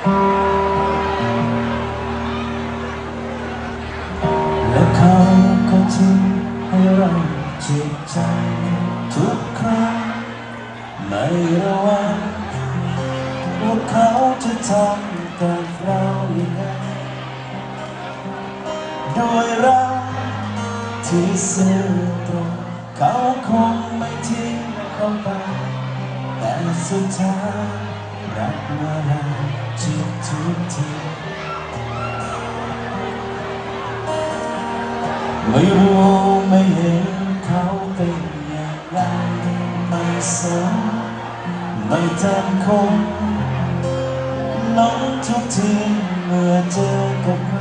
และเขาก็ทิ้งให้เราจิตใจทุกครั้งไม่ระวังว่าเขาจะทำกับเราอย่างไรโดยรักที่ซื่อตรงเขาคงไม่ทิ้งเราไปแต่สุดท้าย รักเมื่อไรจิตทุกทีไม่รู้ไม่เห็นเขาเป็นอย่างไรไม่สนไม่ทันคงน้องทุกทีเมื่อเจอกับใคร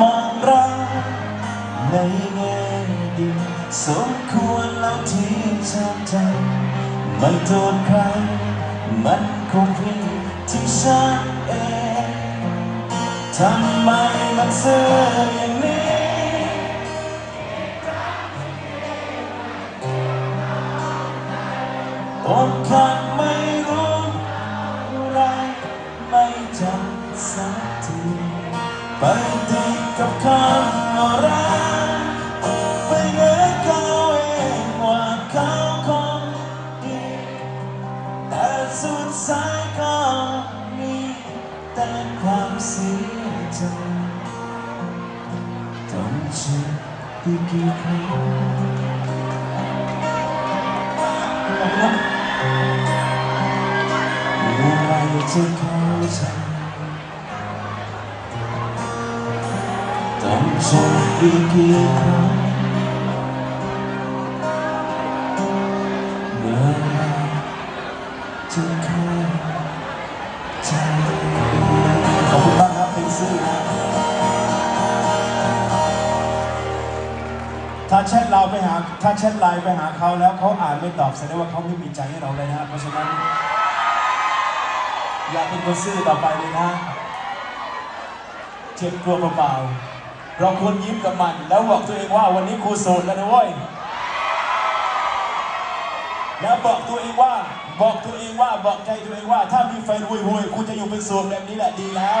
มองรักในแง่ดีสมควรแล้วที่ ไม่โทษใคร มันคงผิดที่ฉันเอง ทำไมมันเสื่ออย่างนี้อกหักไม่รู้อะไรไม่จำสักทีไปติดกับคำว่ารั ท้ายก็มีแต่ความเสียใจต้องเจ็บอีกกี่ครั้งเมื่อไหรจะเข้าใจต้องเจ็บอีกกี่ครั้ง แชทเราไปหาถ้าแชทไลน์ไปหาเขาแล้วเขาอ่านไม่ตอบแสดงว่าเขาไม่มีใจให้เราเลยนะเพราะฉะนั้น อย่าเป็นคนซื่อต่อไปเลยนะเจ็บตัวเปล่าๆเราควรยิ้มกับมัน แล้วบอกตัวเองว่าวันนี้ครูโสดแล้วนะเว้ยแล้วบอกตัวเองว่าบอกตัวเองว่าบอกใจตัวเองว่า ถ้ามีแฟนห่วยๆคุณจะอยู่เป็นโสดแบบนี้แหละดีแล้ว